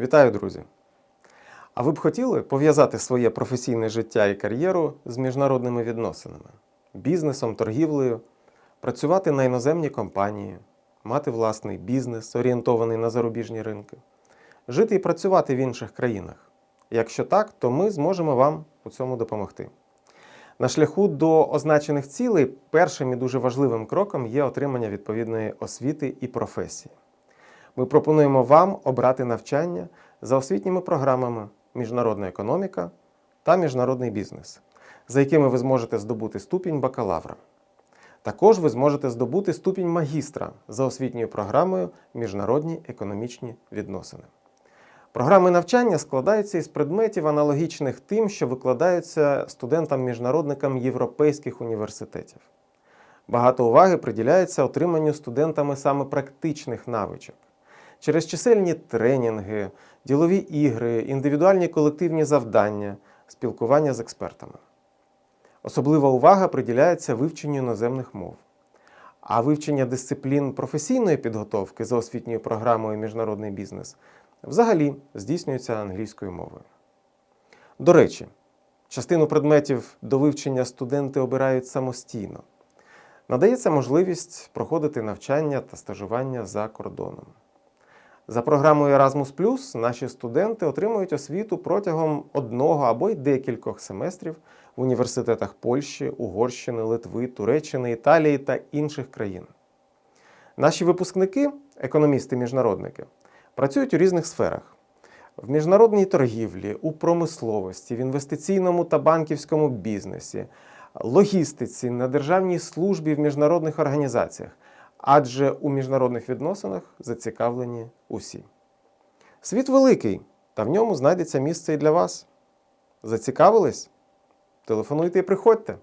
Вітаю, друзі! А ви б хотіли пов'язати своє професійне життя і кар'єру з міжнародними відносинами, бізнесом, торгівлею, працювати на іноземній компанії, мати власний бізнес, орієнтований на зарубіжні ринки, жити і працювати в інших країнах? Якщо так, то ми зможемо вам у цьому допомогти. На шляху до означених цілей першим і дуже важливим кроком є отримання відповідної освіти і професії. Ми пропонуємо вам обрати навчання за освітніми програмами Міжнародна економіка та міжнародний бізнес, за якими ви зможете здобути ступінь бакалавра. Також ви зможете здобути ступінь магістра за освітньою програмою Міжнародні економічні відносини. Програми навчання складаються із предметів, аналогічних тим, що викладаються студентам-міжнародникам європейських університетів. Багато уваги приділяється отриманню студентами саме практичних навичок. Через чисельні тренінги, ділові ігри, індивідуальні колективні завдання, спілкування з експертами. Особлива увага приділяється вивченню іноземних мов. А вивчення дисциплін професійної підготовки за освітньою програмою Міжнародний бізнес взагалі здійснюється англійською мовою. До речі, частину предметів до вивчення студенти обирають самостійно. Надається можливість проходити навчання та стажування за кордоном. За програмою Erasmus наші студенти отримують освіту протягом одного або й декількох семестрів в університетах Польщі, Угорщини, Литви, Туреччини, Італії та інших країн. Наші випускники, економісти-міжнародники, працюють у різних сферах: в міжнародній торгівлі, у промисловості, в інвестиційному та банківському бізнесі, логістиці, на державній службі в міжнародних організаціях адже у міжнародних відносинах зацікавлені усі. Світ великий, та в ньому знайдеться місце і для вас. Зацікавились? Телефонуйте і приходьте.